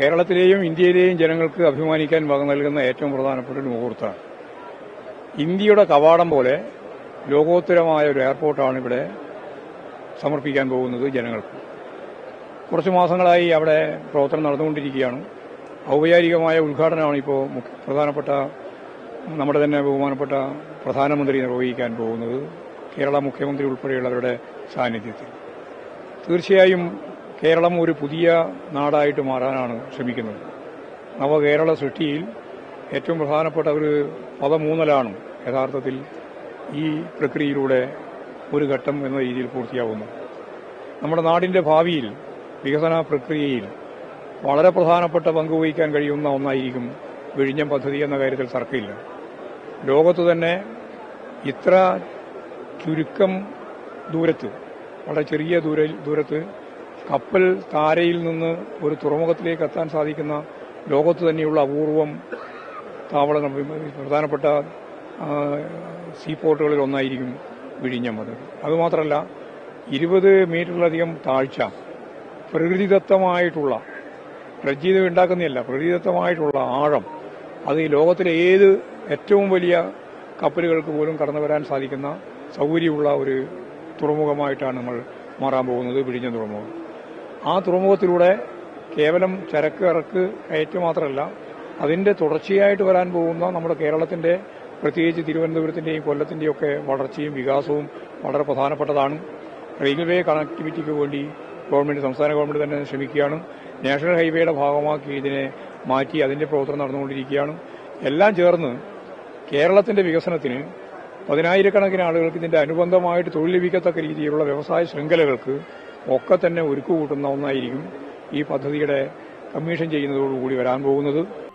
കേരളത്തിലെയും ഇന്ത്യയിലെയും ജനങ്ങൾക്ക് അഭിമാനിക്കാൻ വക നൽകുന്ന ഏറ്റവും പ്രധാനപ്പെട്ട ഒരു മുഹൂർത്തമാണ്. ഇന്ത്യയുടെ കവാടം പോലെ ലോകോത്തരമായ ഒരു എയർപോർട്ടാണ് ഇവിടെ സമർപ്പിക്കാൻ പോകുന്നത് ജനങ്ങൾക്ക്. കുറച്ച് മാസങ്ങളായി അവിടെ പ്രവർത്തനം നടന്നുകൊണ്ടിരിക്കുകയാണ്. ഔപചാരികമായ ഉദ്ഘാടനമാണ് ഇപ്പോൾ പ്രധാനപ്പെട്ട നമ്മുടെ തന്നെ ബഹുമാനപ്പെട്ട പ്രധാനമന്ത്രി നിർവഹിക്കാൻ പോകുന്നത് കേരള മുഖ്യമന്ത്രി ഉൾപ്പെടെയുള്ളവരുടെ സാന്നിധ്യത്തിൽ. തീർച്ചയായും കേരളം ഒരു പുതിയ നാടായിട്ട് മാറാനാണ് ശ്രമിക്കുന്നത്. നവകേരള സൃഷ്ടിയിൽ ഏറ്റവും പ്രധാനപ്പെട്ട ഒരു പദമൂന്നലാണ് യഥാർത്ഥത്തിൽ ഈ പ്രക്രിയയിലൂടെ ഒരു ഘട്ടം എന്ന രീതിയിൽ പൂർത്തിയാവുന്നു നമ്മുടെ നാടിന്റെ ഭാവിയിൽ വികസന പ്രക്രിയയിൽ വളരെ പ്രധാനപ്പെട്ട പങ്ക് വഹിക്കാൻ കഴിയുന്ന ഒന്നായിരിക്കും വിഴിഞ്ഞം പദ്ധതി എന്ന കാര്യത്തിൽ തർക്കമില്ല. ലോകത്ത് തന്നെ ഇത്ര ചുരുക്കം ദൂരത്ത് വളരെ ചെറിയ ദൂര ദൂരത്ത് കപ്പൽ താരയിൽ നിന്ന് ഒരു തുറമുഖത്തിലേക്ക് എത്താൻ സാധിക്കുന്ന ലോകത്ത് തന്നെയുള്ള അപൂർവം താവളങ്ങൾ പ്രധാനപ്പെട്ട ആ, സീ പോർട്ടുകളിൽ ഒന്നായിരിക്കും വിഴിഞ്ഞം അത്. അതുമാത്രമല്ല ഇരുപത് മീറ്ററിലധികം താഴ്ച പ്രകൃതിദത്തമായിട്ടുള്ള പ്രജീതം ഉണ്ടാക്കുന്നതല്ല പ്രകൃതിദത്തമായിട്ടുള്ള ആഴം അത് ഈ ലോകത്തിലെ ഏത് ഏറ്റവും വലിയ കപ്പലുകൾക്ക് പോലും കടന്നു വരാൻ സാധിക്കുന്ന സൗകര്യമുള്ള ഒരു തുറമുഖമായിട്ടാണ് നമ്മൾ മാറാൻ പോകുന്നത് വിഴിഞ്ഞം തുറമുഖം. ആ തുറമുഖത്തിലൂടെ കേവലം ചരക്ക് ഇറക്ക് കയറ്റ് മാത്രമല്ല അതിന്റെ തുടർച്ചയായിട്ട് വരാൻ പോകുന്ന നമ്മുടെ കേരളത്തിന്റെ പ്രത്യേകിച്ച് തിരുവനന്തപുരത്തിന്റെയും കൊല്ലത്തിന്റെയും ഒക്കെ വളർച്ചയും വികാസവും വളരെ പ്രധാനപ്പെട്ടതാണ്. റെയിൽവേ കണക്ടിവിറ്റിക്ക് വേണ്ടി ഗവൺമെന്റ് സംസ്ഥാന ഗവൺമെന്റ് തന്നെ ശ്രമിക്കുകയാണ്. നാഷണൽ ഹൈവേയുടെ ഭാഗമാക്കി ഇതിനെ മാറ്റി അതിന്റെ പ്രവർത്തനം നടന്നുകൊണ്ടിരിക്കുകയാണ്. എല്ലാം ചേർന്ന് കേരളത്തിന്റെ വികസനത്തിന് പതിനായിരക്കണക്കിന് ആളുകൾക്ക് ഇതിന്റെ അനുബന്ധമായിട്ട് തൊഴിൽ ലഭിക്കത്തക്ക രീതിയിലുള്ള വ്യവസായ ശൃംഖലകൾക്ക് ഒക്കെ തന്നെ ഒരുക്കുകൂട്ടുന്ന ഒന്നായിരിക്കും ഈ പദ്ധതിയുടെ കമ്മീഷൻ ചെയ്യുന്നതോടുകൂടി വരാൻ പോകുന്നത്.